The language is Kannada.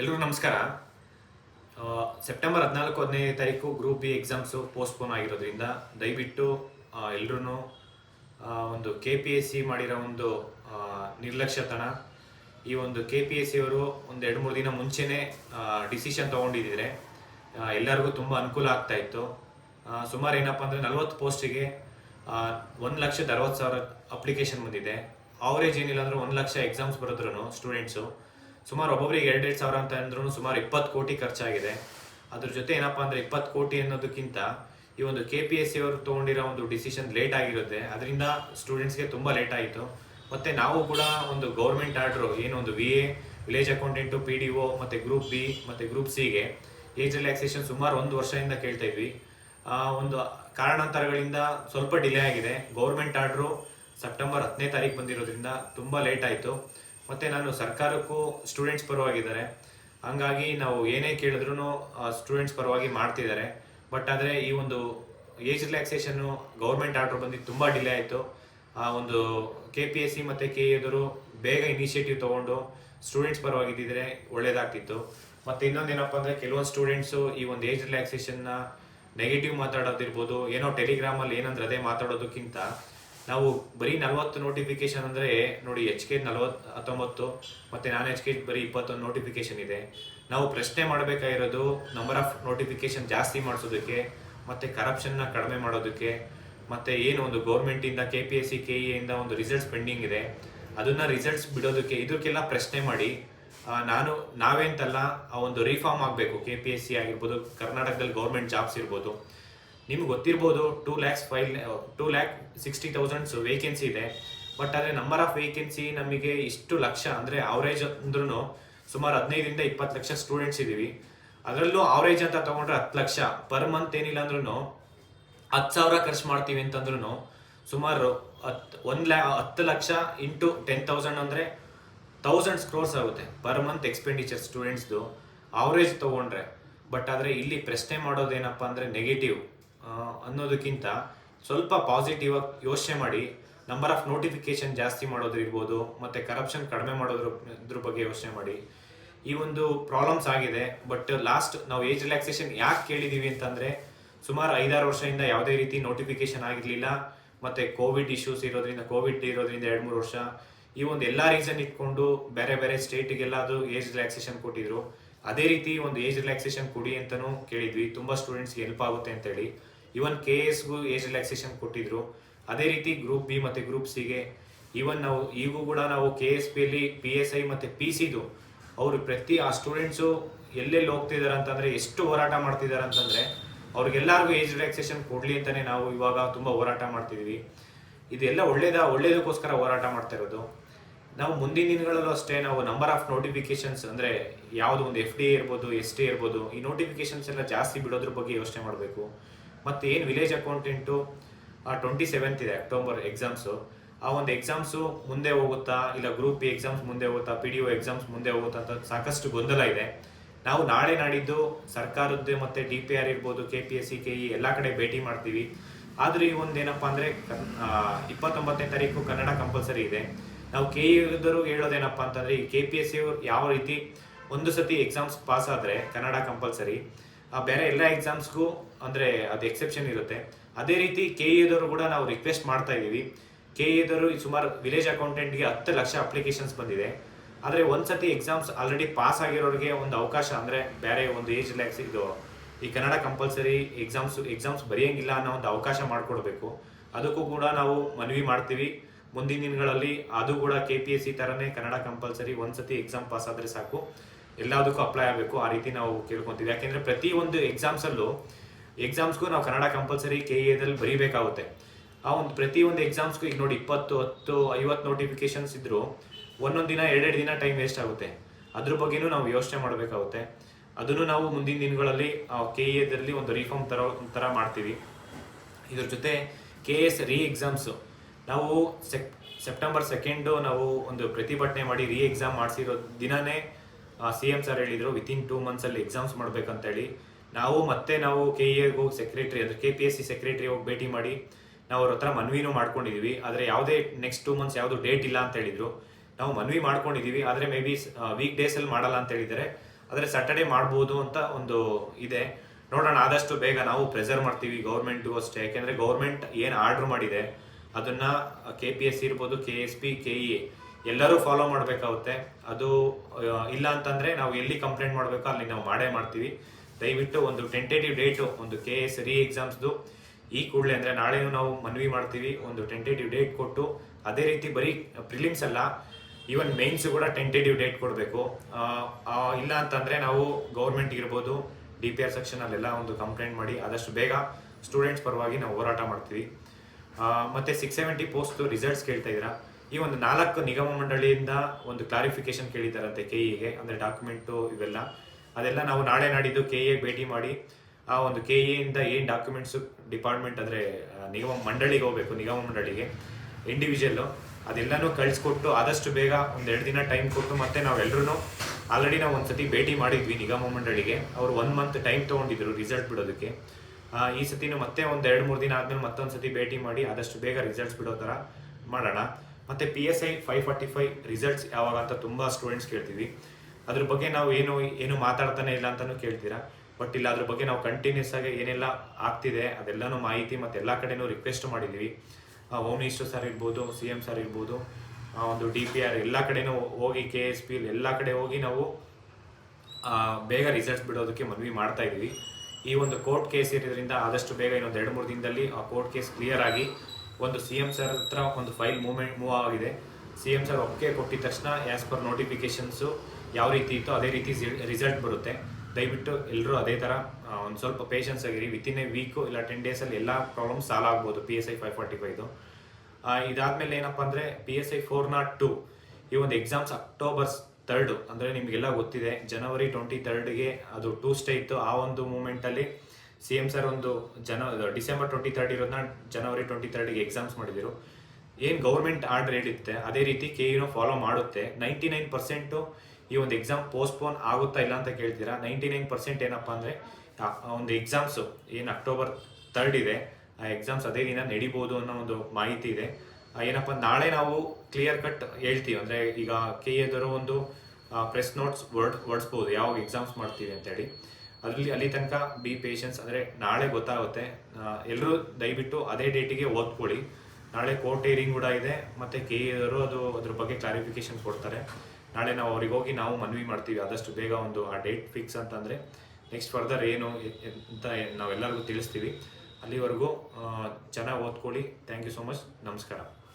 ಎಲ್ರಿಗೂ ನಮಸ್ಕಾರ. ಸೆಪ್ಟೆಂಬರ್ ಹದಿನಾಲ್ಕು, ಹದಿನೈದು ತಾರೀಕು ಗ್ರೂಪ್ ಬಿ ಎಕ್ಸಾಮ್ಸು ಪೋಸ್ಟ್ಪೋನ್ ಆಗಿರೋದ್ರಿಂದ ದಯವಿಟ್ಟು ಎಲ್ಲರೂ ಒಂದು ಕೆ ಪಿ ಎಸ್ ಸಿ ಮಾಡಿರೋ ಒಂದು ನಿರ್ಲಕ್ಷ್ಯತನ, ಈ ಒಂದು ಕೆ ಪಿ ಎಸ್ ಸಿ ಅವರು ಒಂದು ಎರಡು, ಮೂರು ದಿನ ಮುಂಚೆನೇ ಡಿಸಿಷನ್ ತೊಗೊಂಡಿದ್ದರೆ ಎಲ್ಲರಿಗೂ ತುಂಬ ಅನುಕೂಲ ಆಗ್ತಾ ಇತ್ತು. ಸುಮಾರು ಏನಪ್ಪ ಅಂದರೆ ನಲ್ವತ್ತು ಪೋಸ್ಟಿಗೆ ಒಂದು ಲಕ್ಷದ ಅರವತ್ತು ಸಾವಿರ ಅಪ್ಲಿಕೇಶನ್ ಬಂದಿದೆ. ಅವರೇಜ್ ಏನಿಲ್ಲ ಅಂದ್ರೆ ಒಂದು ಲಕ್ಷ ಎಕ್ಸಾಮ್ಸ್ ಬರೋದ್ರೂ ಸ್ಟೂಡೆಂಟ್ಸು ಸುಮಾರು ಒಬ್ಬೊಬ್ಬರಿಗೆ ಎರಡೆರಡು ಸಾವಿರ ಅಂತ ಅಂದ್ರೂ ಸುಮಾರು ಇಪ್ಪತ್ತು ಕೋಟಿ ಖರ್ಚಾಗಿದೆ. ಅದ್ರ ಜೊತೆ ಏನಪ್ಪ ಅಂದರೆ ಇಪ್ಪತ್ತು ಕೋಟಿ ಅನ್ನೋದಕ್ಕಿಂತ ಈ ಒಂದು ಕೆ ಪಿ ಎಸ್ ಸಿ ಅವರು ತೊಗೊಂಡಿರೋ ಒಂದು ಡಿಸಿಷನ್ ಲೇಟ್ ಆಗಿರುತ್ತೆ. ಅದರಿಂದ ಸ್ಟೂಡೆಂಟ್ಸ್ಗೆ ತುಂಬ ಲೇಟ್ ಆಯಿತು. ಮತ್ತು ನಾವು ಕೂಡ ಒಂದು ಗೌರ್ಮೆಂಟ್ ಆರ್ಡ್ರು ಏನು ಒಂದು V A village accountant P D O ಮತ್ತು ಗ್ರೂಪ್ ಬಿ ಮತ್ತು ಗ್ರೂಪ್ ಸಿಗೆ ಏಜ್ ರಿಲ್ಯಾಕ್ಸೇಷನ್ ಸುಮಾರು ಒಂದು ವರ್ಷದಿಂದ ಕೇಳ್ತಾ ಇದ್ವಿ. ಒಂದು ಕಾರಣಾಂತರಗಳಿಂದ ಸ್ವಲ್ಪ ಡಿಲೇ ಆಗಿದೆ. ಗೌರ್ಮೆಂಟ್ ಆರ್ಡ್ರು ಸೆಪ್ಟೆಂಬರ್ ಹತ್ತನೇ ತಾರೀಕು ಬಂದಿರೋದ್ರಿಂದ ತುಂಬ ಲೇಟ್ ಆಯಿತು. ಮತ್ತು ನಾನು ಸರ್ಕಾರಕ್ಕೂ ಸ್ಟೂಡೆಂಟ್ಸ್ ಪರವಾಗಿದ್ದಾರೆ. ಹಂಗಾಗಿ ನಾವು ಏನೇ ಕೇಳಿದ್ರು ಸ್ಟೂಡೆಂಟ್ಸ್ ಪರವಾಗಿ ಮಾಡ್ತಿದ್ದಾರೆ. ಬಟ್ ಆದರೆ ಈ ಒಂದು ಏಜ್ ರಿಲ್ಯಾಕ್ಸೇಷನ್ನು ಗೌರ್ಮೆಂಟ್ ಆರ್ಡರ್ ಬಂದು ತುಂಬ ಡಿಲೇ ಆಯಿತು. ಆ ಒಂದು ಕೆ ಪಿ ಎಸ್ ಸಿ ಮತ್ತು ಕೆ ಎದುರು ಬೇಗ ಇನಿಷಿಯೇಟಿವ್ ತೊಗೊಂಡು ಸ್ಟೂಡೆಂಟ್ಸ್ ಪರವಾಗಿದ್ದಿದ್ರೆ ಒಳ್ಳೇದಾಗ್ತಿತ್ತು. ಮತ್ತು ಇನ್ನೊಂದೇನಪ್ಪ ಅಂದರೆ ಕೆಲವೊಂದು ಸ್ಟೂಡೆಂಟ್ಸು ಈ ಒಂದು ಏಜ್ ರಿಲ್ಯಾಕ್ಸೇಷನ್ನ ನೆಗೆಟಿವ್ ಮಾತಾಡೋದಿರ್ಬೋದು, ಏನೋ ಟೆಲಿಗ್ರಾಮಲ್ಲಿ ಏನಂದ್ರೆ ಅದೇ ಮಾತಾಡೋದಕ್ಕಿಂತ ನಾವು ಬರೀ ನಲ್ವತ್ತು ನೋಟಿಫಿಕೇಶನ್ ಅಂದರೆ ನೋಡಿ ಎಚ್ ಕೆ ನಲ್ವತ್ತು ಹತ್ತೊಂಬತ್ತು, ಮತ್ತು ನಾನ್ ಎಚ್ ಕೆ ಬರೀ ಇಪ್ಪತ್ತೊಂದು ನೋಟಿಫಿಕೇಶನ್ ಇದೆ. ನಾವು ಪ್ರಶ್ನೆ ಮಾಡಬೇಕಾಗಿರೋದು ನಂಬರ್ ಆಫ್ ನೋಟಿಫಿಕೇಶನ್ ಜಾಸ್ತಿ ಮಾಡಿಸೋದಕ್ಕೆ, ಮತ್ತು ಕರಪ್ಷನ್ನ ಕಡಿಮೆ ಮಾಡೋದಕ್ಕೆ, ಮತ್ತು ಏನು ಒಂದು ಗೌರ್ಮೆಂಟಿಂದ K P S C K ಇಂದ ಒಂದು ರಿಸಲ್ಟ್ಸ್ ಪೆಂಡಿಂಗ್ ಇದೆ. ಅದನ್ನ ರಿಸಲ್ಟ್ಸ್ ಬಿಡೋದಕ್ಕೆ ಇದಕ್ಕೆಲ್ಲ ಪ್ರಶ್ನೆ ಮಾಡಿ ನಾನು, ನಾವೇಂತಲ್ಲ, ಆ ಒಂದು ರಿಫಾರ್ಮ್ ಆಗಬೇಕು ಕೆ ಪಿ ಎಸ್ ಸಿ ಆಗಿರ್ಬೋದು, ಕರ್ನಾಟಕದಲ್ಲಿ ಗೌರ್ಮೆಂಟ್ ಜಾಬ್ಸ್ ಇರ್ಬೋದು. ನಿಮ್ಗೆ ಗೊತ್ತಿರ್ಬೋದು two lakhs five two lakh sixty thousands vacancy ಇದೆ. ಬಟ್ ಆದರೆ ನಂಬರ್ ಆಫ್ ವೇಕೆನ್ಸಿ ನಮಗೆ ಇಷ್ಟು ಲಕ್ಷ ಅಂದರೆ ಅವರೇಜ್ ಅಂದ್ರೂ ಸುಮಾರು ಹದಿನೈದರಿಂದ ಇಪ್ಪತ್ತು ಲಕ್ಷ ಸ್ಟೂಡೆಂಟ್ಸ್ ಇದ್ದೀವಿ ಅದರಲ್ಲೂ ಅವರೇಜ್ ಅಂತ ತೊಗೊಂಡ್ರೆ ಹತ್ತು ಲಕ್ಷ. ಪರ್ ಮಂತ್ ಏನಿಲ್ಲ ಅಂದ್ರೂ ಹತ್ತು ಸಾವಿರ ಖರ್ಚು ಮಾಡ್ತೀವಿ ಅಂತಂದ್ರೂ ಸುಮಾರು ಹತ್ತು, ಒಂದು ಲ್ಯಾ ಹತ್ತು ಲಕ್ಷ ಇಂಟು ಟೆನ್ ತೌಸಂಡ್ ಅಂದರೆ ತೌಸಂಡ್ಸ್ ಕ್ರೋರ್ಸ್ ಆಗುತ್ತೆ ಪರ್ ಮಂತ್ ಎಕ್ಸ್ಪೆಂಡಿಚರ್ ಸ್ಟೂಡೆಂಟ್ಸ್ದು ಅವರೇಜ್ ತೊಗೊಂಡ್ರೆ. ಬಟ್ ಆದರೆ ಇಲ್ಲಿ ಪ್ರಶ್ನೆ ಮಾಡೋದೇನಪ್ಪ ಅಂದರೆ ನೆಗೆಟಿವ್ ಅನ್ನೋದಕ್ಕಿಂತ ಸ್ವಲ್ಪ ಪಾಸಿಟಿವ್ ಆಗಿ ಯೋಚನೆ ಮಾಡಿ ನಂಬರ್ ಆಫ್ ನೋಟಿಫಿಕೇಶನ್ ಜಾಸ್ತಿ ಮಾಡೋದಿರ್ಬೋದು ಮತ್ತು ಕರಪ್ಷನ್ ಕಡಿಮೆ ಮಾಡೋದ್ರ, ಇದ್ರ ಬಗ್ಗೆ ಯೋಚನೆ ಮಾಡಿ. ಈ ಒಂದು ಪ್ರಾಬ್ಲಮ್ಸ್ ಆಗಿದೆ ಬಟ್ ಲಾಸ್ಟ್ ನಾವು ಏಜ್ ರಿಲ್ಯಾಕ್ಸೇಷನ್ ಯಾಕೆ ಕೇಳಿದ್ದೀವಿ ಅಂತಂದರೆ, ಸುಮಾರು ಐದಾರು ವರ್ಷದಿಂದ ಯಾವುದೇ ರೀತಿ ನೋಟಿಫಿಕೇಶನ್ ಆಗಿರಲಿಲ್ಲ, ಮತ್ತು ಕೋವಿಡ್ ಇಶ್ಯೂಸ್ ಇರೋದ್ರಿಂದ ಕೋವಿಡ್ ಇರೋದ್ರಿಂದ ಎರಡು ಮೂರು ವರ್ಷ, ಈ ಒಂದು ಎಲ್ಲ ರೀಸನ್ ಇಟ್ಕೊಂಡು ಬೇರೆ ಬೇರೆ ಸ್ಟೇಟಿಗೆಲ್ಲ ಅದು ಏಜ್ ರಿಲ್ಯಾಕ್ಸೇಷನ್ ಕೊಟ್ಟಿದ್ರು. ಅದೇ ರೀತಿ ಒಂದು ಏಜ್ ರಿಲ್ಯಾಕ್ಸೇಷನ್ ಕೊಡಿ ಅಂತಲೂ ಕೇಳಿದ್ವಿ. ತುಂಬ ಸ್ಟೂಡೆಂಟ್ಸ್ಗೆ ಹೆಲ್ಪ್ ಆಗುತ್ತೆ ಅಂತೇಳಿ. ಇವನ್ ಕೆ ಎಸ್ಗೂ ಏಜ್ ರಿಲ್ಯಾಕ್ಸೇಷನ್ ಕೊಟ್ಟಿದ್ರು. ಅದೇ ರೀತಿ ಗ್ರೂಪ್ ಬಿ ಮತ್ತು ಗ್ರೂಪ್ ಸಿಗೆ ಈವನ್ ನಾವು, ಈಗೂ ಕೂಡ ನಾವು ಕೆ ಎಸ್ ಪಿಯಲ್ಲಿ ಪಿ ಎಸ್ ಐ ಮತ್ತು ಪಿ ಸಿದು ಅವರು ಪ್ರತಿ ಆ ಸ್ಟೂಡೆಂಟ್ಸು ಎಲ್ಲೆಲ್ಲಿ ಹೋಗ್ತಿದ್ದಾರೆ ಅಂತಂದರೆ, ಎಷ್ಟು ಹೋರಾಟ ಮಾಡ್ತಿದ್ದಾರೆ ಅಂತಂದರೆ, ಅವ್ರಿಗೆಲ್ಲರಿಗೂ ಏಜ್ ರಿಲ್ಯಾಕ್ಸೇಷನ್ ಕೊಡಲಿ ಅಂತಲೇ ನಾವು ಇವಾಗ ತುಂಬ ಹೋರಾಟ ಮಾಡ್ತಿದ್ದೀವಿ ಇದೆಲ್ಲ ಒಳ್ಳೇದ, ಒಳ್ಳೇದಕ್ಕೋಸ್ಕರ ಹೋರಾಟ ಮಾಡ್ತಾ ಇರೋದು. ನಾವು ಮುಂದಿನ ದಿನಗಳಲ್ಲೂ ಅಷ್ಟೇ ನಾವು ನಂಬರ್ ಆಫ್ ನೋಟಿಫಿಕೇಶನ್ಸ್ ಅಂದರೆ ಯಾವುದೋ ಒಂದು ಎಫ್ ಡಿ ಇರ್ಬೋದು ಎಸ್ ಟಿ ಇರ್ಬೋದು, ಈ ನೋಟಿಫಿಕೇಶನ್ಸ್ ಎಲ್ಲ ಜಾಸ್ತಿ ಬಿಡೋದ್ರ ಬಗ್ಗೆ ಯೋಚನೆ ಮಾಡಬೇಕು. ಮತ್ತು ಏನು ವಿಲೇಜ್ ಅಕೌಂಟೆಂಟು ಟ್ವೆಂಟಿ ಸೆವೆಂತ್ ಇದೆ ಅಕ್ಟೋಬರ್ ಎಕ್ಸಾಮ್ಸು ಆ ಒಂದು ಎಕ್ಸಾಮ್ಸು ಮುಂದೆ ಹೋಗುತ್ತಾ, ಇಲ್ಲ ಗ್ರೂಪ್ ಬಿ ಎಕ್ಸಾಮ್ಸ್ ಮುಂದೆ ಹೋಗುತ್ತಾ ಪಿ ಡಿ ಒ ಎಕ್ಸಾಮ್ಸ್ ಮುಂದೆ ಹೋಗುತ್ತಾ ಅಂತ ಸಾಕಷ್ಟು ಗೊಂದಲ ಇದೆ. ನಾವು ನಾಳೆ ನಾಡಿದ್ದು ಸರ್ಕಾರದ್ದು ಮತ್ತು ಡಿ ಪಿ ಆರ್ ಇರ್ಬೋದು K P S C K E ಎಲ್ಲ ಕಡೆ ಭೇಟಿ ಮಾಡ್ತೀವಿ. ಆದರೆ ಈ ಒಂದು ಏನಪ್ಪ ಅಂದರೆ ಇಪ್ಪತ್ತೊಂಬತ್ತನೇ ತಾರೀಕು ಕನ್ನಡ ಕಂಪಲ್ಸರಿ ಇದೆ. ನಾವು ಕೆ ಇದ್ದವರು ಹೇಳೋದೇನಪ್ಪ ಅಂತಂದರೆ, ಈ ಕೆ ಪಿ ಎಸ್ ಸಿ ಯಾವ ರೀತಿ ಒಂದು ಸತಿ ಎಕ್ಸಾಮ್ಸ್ ಪಾಸ್ ಆದರೆ ಕನ್ನಡ ಕಂಪಲ್ಸರಿ ಬೇರೆ ಎಲ್ಲ ಎಕ್ಸಾಮ್ಸ್ಗೂ ಅಂದರೆ ಅದು ಎಕ್ಸೆಪ್ಷನ್ ಇರುತ್ತೆ. ಅದೇ ರೀತಿ ಕೆ ಇದ್ದರು ಕೂಡ ನಾವು ರಿಕ್ವೆಸ್ಟ್ ಮಾಡ್ತಾ ಇದ್ದೀವಿ. ಕೆ ಈ ಸುಮಾರು ವಿಲೇಜ್ ಅಕೌಂಟೆಂಟ್ಗೆ ಹತ್ತು ಲಕ್ಷ ಅಪ್ಲಿಕೇಶನ್ಸ್ ಬಂದಿದೆ. ಆದರೆ ಒಂದ್ಸತಿ ಎಕ್ಸಾಮ್ಸ್ ಆಲ್ರೆಡಿ ಪಾಸ್ ಆಗಿರೋರಿಗೆ ಒಂದು ಅವಕಾಶ ಅಂದರೆ ಬೇರೆ ಒಂದು ಏಜ್ ಲ್ಯಾಕ್ಸ್ ಇದು ಈ ಕನ್ನಡ ಕಂಪಲ್ಸರಿ ಎಕ್ಸಾಮ್ಸ್ ಎಕ್ಸಾಮ್ಸ್ ಬರೆಯೋಂಗಿಲ್ಲ ಅನ್ನೋ ಒಂದು ಅವಕಾಶ ಮಾಡಿಕೊಡ್ಬೇಕು. ಅದಕ್ಕೂ ಕೂಡ ನಾವು ಮನವಿ ಮಾಡ್ತೀವಿ. ಮುಂದಿನ ದಿನಗಳಲ್ಲಿ ಅದು ಕೂಡ ಕೆ ಪಿ ಎಸ್ ಸಿ ಥರನೇ ಕನ್ನಡ ಕಂಪಲ್ಸರಿ ಒಂದ್ಸತಿ ಎಕ್ಸಾಮ್ ಪಾಸ್ ಆದರೆ ಸಾಕು. ಎಲ್ಲದಕ್ಕೂ ಅಪ್ಲೈ ಆಗಬೇಕು, ಆ ರೀತಿ ನಾವು ಕೇಳ್ಕೊತೀವಿ. ಯಾಕೆಂದರೆ ಪ್ರತಿ ಒಂದು ಎಕ್ಸಾಮ್ಸಲ್ಲೂ ಎಕ್ಸಾಮ್ಸ್ಗೂ ನಾವು ಕನ್ನಡ ಕಂಪಲ್ಸರಿ ಕೆ ಎದಲ್ಲಿ ಬರೀಬೇಕಾಗುತ್ತೆ. ಆ ಒಂದು ಪ್ರತಿ ಒಂದು ಎಕ್ಸಾಮ್ಸ್ಗೂ ಈಗ ನೋಡಿ ಇಪ್ಪತ್ತು, ಹತ್ತು, ಐವತ್ತು ನೋಟಿಫಿಕೇಶನ್ಸ್ ಇದ್ದರೂ ಒಂದೊಂದು ದಿನ, ಎರಡೆರಡು ದಿನ ಟೈಮ್ ವೇಸ್ಟ್ ಆಗುತ್ತೆ. ಅದ್ರ ಬಗ್ಗೆನೂ ನಾವು ಯೋಚನೆ ಮಾಡಬೇಕಾಗುತ್ತೆ. ಅದನ್ನು ನಾವು ಮುಂದಿನ ದಿನಗಳಲ್ಲಿ ಕೆ ಎದಲ್ಲಿ ಒಂದು ರಿಫಾರ್ಮ್ ಥರ ಥರ ಮಾಡ್ತೀವಿ. ಇದ್ರ ಜೊತೆ ಕೆ ಎಸ್ ರೀ ಎಕ್ಸಾಮ್ಸು ನಾವು ಸೆಪ್ ಸೆಪ್ಟೆಂಬರ್ ಸೆಕೆಂಡು ನಾವು ಒಂದು ಪ್ರತಿಭಟನೆ ಮಾಡಿ ರೀ ಎಕ್ಸಾಮ್ ಮಾಡಿಸಿರೋ ದಿನನೇ ಸಿ ಎಂ ಸರ್ ಹೇಳಿದರು ವಿತಿನ್ ಟೂ ಮಂತ್ಸಲ್ಲಿ ಎಕ್ಸಾಮ್ಸ್ ಮಾಡಬೇಕಂತೇಳಿ. ನಾವು ಮತ್ತೆ ನಾವು ಕೆ ಎಗೆ ಹೋಗಿ ಸೆಕ್ರೆಟ್ರಿ ಅಂದರೆ K P S C secretary ಹೋಗಿ ಭೇಟಿ ಮಾಡಿ, ನಾವು ಅವ್ರ ಹತ್ರ ಮನವಿನೂ ಮಾಡ್ಕೊಂಡಿದ್ದೀವಿ ಆದರೆ ಯಾವುದೇ ನೆಕ್ಸ್ಟ್ ಟೂ ಮಂತ್ಸ್ ಯಾವುದು ಡೇಟ್ ಇಲ್ಲ ಅಂತ ಹೇಳಿದ್ರು. ನಾವು ಮನವಿ ಮಾಡ್ಕೊಂಡಿದ್ದೀವಿ ಆದರೆ ಮೇ ಬಿ ವೀಕ್ ಡೇಸಲ್ಲಿ ಮಾಡಲ್ಲ ಅಂತ ಆದರೆ ಸ್ಯಾಟರ್ಡೆ ಮಾಡ್ಬೋದು ಅಂತ ಒಂದು ಇದೆ. ನೋಡೋಣ, ಆದಷ್ಟು ಬೇಗ ನಾವು ಪ್ರೆಸರ್ ಮಾಡ್ತೀವಿ ಗೌರ್ಮೆಂಟ್ಗೂ ಅಷ್ಟೇ. ಯಾಕೆಂದರೆ ಗೌರ್ಮೆಂಟ್ ಏನು ಆರ್ಡ್ರ್ ಮಾಡಿದೆ ಅದನ್ನ ಕೆ ಪಿ ಎಸ್ ಇರ್ಬೋದು K S P K E ಎಲ್ಲರೂ ಫಾಲೋ ಮಾಡಬೇಕಾಗುತ್ತೆ. ಅದು ಇಲ್ಲ ಅಂತಂದರೆ ನಾವು ಎಲ್ಲಿ ಕಂಪ್ಲೇಂಟ್ ಮಾಡಬೇಕು ಅಲ್ಲಿ ನಾವು ಮಾಡೇ ಮಾಡ್ತೀವಿ. ದಯವಿಟ್ಟು ಒಂದು ಟೆಂಟೇಟಿವ್ ಡೇಟು ಒಂದು ಕೆ ಎಸ್ ರಿ ಎಕ್ಸಾಮ್ಸ್ದು ಈ ಕೂಡಲೇ ಅಂದರೆ ನಾಳೆಯೂ ನಾವು ಮನವಿ ಮಾಡ್ತೀವಿ, ಒಂದು ಟೆಂಟೇಟಿವ್ ಡೇಟ್ ಕೊಟ್ಟು, ಅದೇ ರೀತಿ ಬರೀ ಪ್ರಿಲಿಮ್ಸ್ ಅಲ್ಲ ಈವನ್ ಮೇನ್ಸ್ ಕೂಡ ಟೆಂಟೇಟಿವ್ ಡೇಟ್ ಕೊಡಬೇಕು. ಇಲ್ಲ ಅಂತಂದರೆ ನಾವು ಗೌರ್ಮೆಂಟ್ ಇರ್ಬೋದು ಡಿ ಪಿ ಆರ್ ಸೆಕ್ಷನಲ್ಲೆಲ್ಲ ಒಂದು ಕಂಪ್ಲೇಂಟ್ ಮಾಡಿ, ಆದಷ್ಟು ಬೇಗ ಸ್ಟೂಡೆಂಟ್ಸ್ ಪರವಾಗಿ ನಾವು ಹೋರಾಟ ಮಾಡ್ತೀವಿ. ಮತ್ತೆ ಸಿಕ್ಸ್ ಸೆವೆಂಟಿ ಪೋಸ್ಟ್ ರಿಸಲ್ಟ್ಸ್ ಕೇಳ್ತಾ ಇದ್ದೀರಾ? ಈ ಒಂದು ನಾಲ್ಕು ನಿಗಮ ಮಂಡಳಿಯಿಂದ ಒಂದು ಕ್ಲಾರಿಫಿಕೇಶನ್ ಕೇಳಿದ್ದಾರಂತೆ ಕೆ ಇಗೆ ಅಂದರೆ ಡಾಕ್ಯುಮೆಂಟು ಇವೆಲ್ಲ. ಅದೆಲ್ಲ ನಾವು ನಾಳೆ ನಾಡಿದ್ದು ಕೆ ಎ ಭೇಟಿ ಮಾಡಿ, ಆ ಒಂದು ಕೆ ಇಂದ ಏನು ಡಾಕ್ಯುಮೆಂಟ್ಸ್ ಡಿಪಾರ್ಟ್ಮೆಂಟ್ ಅಂದರೆ ನಿಗಮ ಮಂಡಳಿಗೆ ಹೋಗ್ಬೇಕು, ನಿಗಮ ಮಂಡಳಿಗೆ ಇಂಡಿವಿಜುವಲ್ಲು ಅದೆಲ್ಲನೂ ಕಳಿಸ್ಕೊಟ್ಟು ಆದಷ್ಟು ಬೇಗ ಒಂದೆರಡು ದಿನ ಟೈಮ್ ಕೊಟ್ಟು ಮತ್ತೆ ನಾವೆಲ್ಲರೂ ಆಲ್ರೆಡಿ ನಾವು ಒಂದ್ಸತಿ ಭೇಟಿ ಮಾಡಿದ್ವಿ ನಿಗಮ ಮಂಡಳಿಗೆ. ಅವರು ಒನ್ ಮಂತ್ ಟೈಮ್ ತೊಗೊಂಡಿದ್ರು ರಿಸಲ್ಟ್ ಬಿಡೋದಕ್ಕೆ. ಈ ಸತಿನೂ ಮತ್ತೆ ಒಂದು ಎರಡು ಮೂರು ದಿನ ಆದ್ಮೇಲೆ ಮತ್ತೊಂದು ಸತಿ ಭೇಟಿ ಮಾಡಿ ಆದಷ್ಟು ಬೇಗ ರಿಸಲ್ಟ್ಸ್ ಬಿಡೋ ಥರ ಮಾಡೋಣ. ಮತ್ತೆ P S I five forty five results ಯಾವಾಗ ಅಂತ ತುಂಬ ಸ್ಟೂಡೆಂಟ್ಸ್ ಕೇಳ್ತೀವಿ. ಅದ್ರ ಬಗ್ಗೆ ನಾವು ಏನು ಏನು ಮಾತಾಡ್ತಾನೆ ಇಲ್ಲ ಅಂತಲೂ ಕೇಳ್ತೀರಾ. ಬಟ್ ಇಲ್ಲ, ಅದ್ರ ಬಗ್ಗೆ ನಾವು ಕಂಟಿನ್ಯೂಸ್ ಆಗಿ ಏನೆಲ್ಲ ಆಗ್ತಿದೆ ಅದೆಲ್ಲನೂ ಮಾಹಿತಿ ಮತ್ತೆ ಎಲ್ಲ ಕಡೆನೂ ರಿಕ್ವೆಸ್ಟ್ ಮಾಡಿದ್ದೀವಿ ಹೋಮ್ ಮಿನಿಸ್ಟರ್ ಸರ್ ಇರ್ಬೋದು ಸಿ ಎಂ ಸರ್ ಇರ್ಬೋದು ಒಂದು ಡಿ ಪಿ ಆರ್ ಎಲ್ಲ ಕಡೆನೂ ಹೋಗಿ ಕೆ ಎಸ್ ಪಿ ಎಲ್ಲ ಕಡೆ ಹೋಗಿ ನಾವು ಬೇಗ ರಿಸಲ್ಟ್ಸ್ ಬಿಡೋದಕ್ಕೆ ಮನವಿ ಮಾಡ್ತಾ ಇದ್ದೀವಿ ಈ ಒಂದು ಕೋರ್ಟ್ ಕೇಸ್ ಇರೋದ್ರಿಂದ ಆದಷ್ಟು ಬೇಗ ಇನ್ನೊಂದು ಎರಡು, ಮೂರು ದಿನದಲ್ಲಿ ಆ ಕೋರ್ಟ್ ಕೇಸ್ ಕ್ಲಿಯರ್ ಆಗಿ ಒಂದು ಸಿ ಎಂ ಸರ್ ಹತ್ರ ಒಂದು ಫೈಲ್ ಮೂವ್ಮೆಂಟ್ ಮೂವ್ ಆಗಿದೆ. ಸಿ ಎಂ ಸರ್ ಒಪ್ಪಿಗೆ ಕೊಟ್ಟಿದ ತಕ್ಷಣ ಆ್ಯಸ್ ಪರ್ ನೋಟಿಫಿಕೇಶನ್ಸು ಯಾವ ರೀತಿ ಇತ್ತು ಅದೇ ರೀತಿ ರಿಸಲ್ಟ್ ಬರುತ್ತೆ. ದಯವಿಟ್ಟು ಎಲ್ಲರೂ ಅದೇ ಥರ ಒಂದು ಸ್ವಲ್ಪ ಪೇಷನ್ಸ್ ಆಗಿರಿ. ವಿತಿನ್ ಎ ವೀಕು ಇಲ್ಲ ಟೆನ್ ಡೇಸಲ್ಲಿ ಎಲ್ಲ ಪ್ರಾಬ್ಲಮ್ಸ್ ಸಾಲ್ವ್ ಆಗ್ಬೋದು P S I five forty five ಇದಾದಮೇಲೆ ಏನಪ್ಪ ಅಂದರೆ P S I four naught two ಈ ಒಂದು ಎಕ್ಸಾಮ್ಸ್ ಅಕ್ಟೋಬರ್ ತರ್ಡು ಅಂದರೆ ನಿಮಗೆಲ್ಲ ಗೊತ್ತಿದೆ ಜನವರಿ ಟ್ವೆಂಟಿ ತರ್ಡ್ಗೆ ಅದು ಟೂ ಸ್ಟೇ ಇತ್ತು ಆ ಒಂದು ಮೂಮೆಂಟಲ್ಲಿ ಸಿ ಎಂ ಸರ್ ಒಂದು ಜನ ಡಿಸೆಂಬರ್ ಟ್ವೆಂಟಿ ತರ್ಡ್ ಇರೋದನ್ನ ಜನವರಿ ಟ್ವೆಂಟಿ ತರ್ಡ್ಗೆ ಎಕ್ಸಾಮ್ಸ್ ಮಾಡಿದರು. ಏನು ಗೌರ್ಮೆಂಟ್ ಆರ್ಡರ್ ಹೇಳಿರುತ್ತೆ ಅದೇ ರೀತಿ ಕೆ ಇನೋ ಫಾಲೋ ಮಾಡುತ್ತೆ. ನೈಂಟಿ ನೈನ್ ಪರ್ಸೆಂಟು ಈ ಒಂದು ಎಕ್ಸಾಮ್ ಪೋಸ್ಟ್ಪೋನ್ ಆಗುತ್ತಾ ಇಲ್ಲ ಅಂತ ಕೇಳ್ತೀರಾ? ನೈಂಟಿ ನೈನ್ ಪರ್ಸೆಂಟ್ ಏನಪ್ಪ ಅಂದರೆ ಒಂದು ಎಕ್ಸಾಮ್ಸು ಏನು ಅಕ್ಟೋಬರ್ ತರ್ಡ್ ಇದೆ, ಆ ಎಕ್ಸಾಮ್ಸ್ ಅದೇ ದಿನ ನಡಿಬೋದು ಅನ್ನೋ ಒಂದು ಮಾಹಿತಿ ಇದೆ. ಏನಪ್ಪ, ನಾಳೆ ನಾವು ಕ್ಲಿಯರ್ ಕಟ್ ಹೇಳ್ತೀವಿ. ಅಂದರೆ ಈಗ ಕೆ ಎದವರು ಒಂದು ಪ್ರೆಸ್ ನೋಟ್ಸ್ ವರ್ಡ್ ಹೊಡ್ಸ್ಬೋದು ಯಾವ ಎಕ್ಸಾಮ್ಸ್ ಮಾಡ್ತೀವಿ ಅಂತೇಳಿ. ಅದರಲ್ಲಿ, ಅಲ್ಲಿ ತನಕ ಬಿ ಪೇಷನ್ಸ್ ಅಂದರೆ ನಾಳೆ ಗೊತ್ತಾಗುತ್ತೆ. ಎಲ್ಲರೂ ದಯವಿಟ್ಟು ಅದೇ ಡೇಟಿಗೆ ಓದ್ಕೊಳ್ಳಿ. ನಾಳೆ ಕೋರ್ಟ್ ಏರಿಂಗ್ ಕೂಡ ಇದೆ. ಮತ್ತು ಕೆ ಎದವರು ಅದು ಅದ್ರ ಬಗ್ಗೆ ಕ್ಲಾರಿಫಿಕೇಶನ್ ಕೊಡ್ತಾರೆ. ನಾಳೆ ನಾವು ಅವ್ರಿಗೆ ಹೋಗಿ ನಾವು ಮನವಿ ಮಾಡ್ತೀವಿ. ಆದಷ್ಟು ಬೇಗ ಒಂದು, ಆ ಡೇಟ್ ಫಿಕ್ಸ್ ಅಂತಂದರೆ. ನೆಕ್ಸ್ಟ್ ಫರ್ದರ್ ಏನು ಅಂತ ನಾವೆಲ್ಲರಿಗೂ ತಿಳಿಸ್ತೀವಿ. ಅಲ್ಲಿವರೆಗೂ ಚೆನ್ನಾಗಿ ಓದ್ಕೊಳ್ಳಿ. ಥ್ಯಾಂಕ್ ಯು ಸೊ ಮಚ್ ನಮಸ್ಕಾರ.